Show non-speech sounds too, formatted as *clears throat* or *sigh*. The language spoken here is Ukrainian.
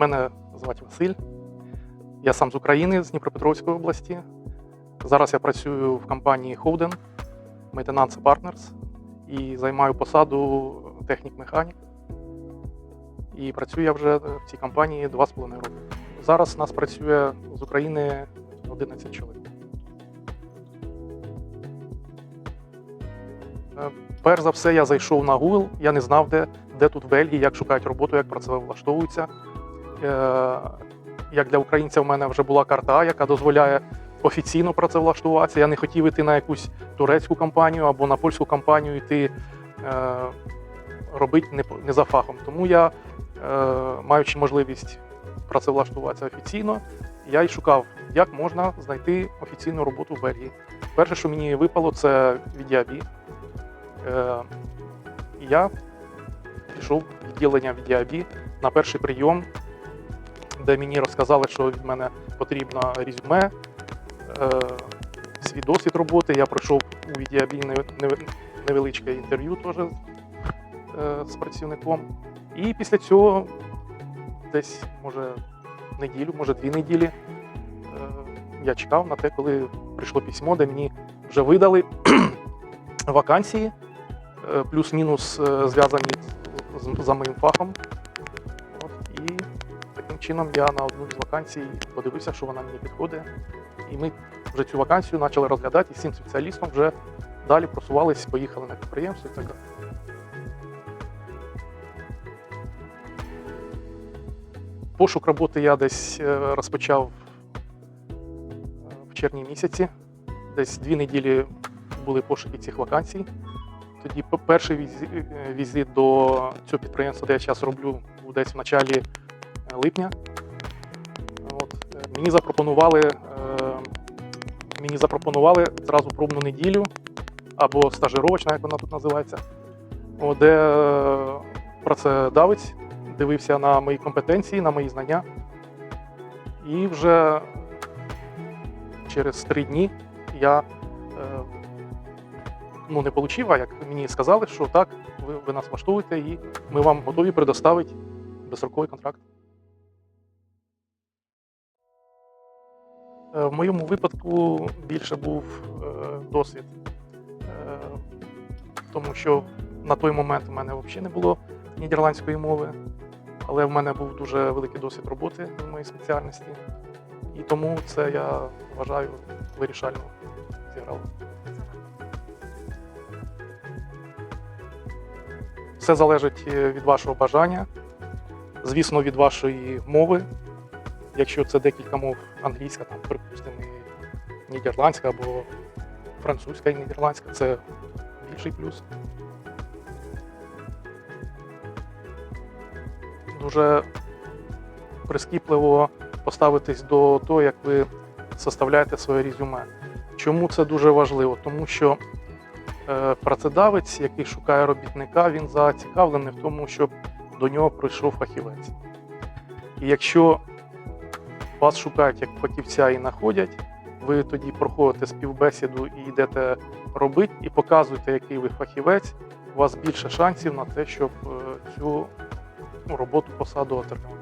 Мене звати Василь. Я сам з України, з Дніпропетровської області. Зараз я працюю в компанії Howden Maintenance Partners і займаю посаду технік-механік. І працюю я вже в цій компанії 2,5 роки. Зараз нас працює з України 11 чоловік. Е, Перш за все, я зайшов на Google, я не знав, де, де тут в Бельгії, як шукають роботу, як працевлаштовуються. Е, Як для українця, в мене вже була карта, яка дозволяє офіційно працевлаштуватися. Я не хотів йти на якусь турецьку компанію або на польську компанію йти е, робити не, за фахом. Тому я, е, маючи можливість працевлаштуватися офіційно, я й шукав, як можна знайти офіційну роботу в Бельгії. Перше, що мені випало, це віддіабі. Е, і я пішов в відділення віддіабі на перший прийом, де мені розказали, що від мене потрібно резюме, е, свій досвід роботи. Я пройшов у нев- невеличке інтерв'ю теж е, з працівником. І після цього десь, може, неділю, може дві неділі, е, я чекав на те, коли прийшло письмо, де мені вже видали *clears throat* вакансії, плюс-мінус зв'язані за моїм фахом. І таким чином я на одну з вакансій подивився, що вона мені підходить. І ми вже цю вакансію почали розглядати і з цим спеціалістом вже далі просувались, поїхали на підприємство і так далі. Пошук роботи я десь е, розпочав е, в червні місяці. Десь дві неділі були пошуки цих вакансій. Тоді перший е, візит до цього підприємства, де я зараз роблю, десь в началі е, липня. От, е, мені запропонували, е, мені запропонували зразу пробну неділю або стажировочна, як вона тут називається, де працедавець дивився на мої компетенції, на мої знання. І вже через три дні я ну, не отримав, а як мені сказали, що так, ви, ви нас влаштовуєте і ми вам готові предоставити безстроковий контракт. Е, В моєму випадку більше був е, досвід, е, тому що на той момент у мене взагалі не було нідерландської мови, але в мене був дуже великий досвід роботи в моїй спеціальності. І тому це я вважаю вирішально зіграло. Все залежить від вашого бажання, звісно, від вашої мови. Якщо це декілька мов англійська, там, припустимо, нідерландська або французька і нідерландська, це більший плюс. Дуже прискіпливо поставитись до того, як ви составляєте своє резюме. Чому це дуже важливо? Тому що е, працедавець, який шукає робітника, він зацікавлений в тому, щоб до нього прийшов фахівець. І якщо вас шукають як фахівця і знаходять, ви тоді проходите співбесіду і йдете робити, і показуєте, який ви фахівець, у вас більше шансів на те, щоб е, цю ну, роботу посаду отримати.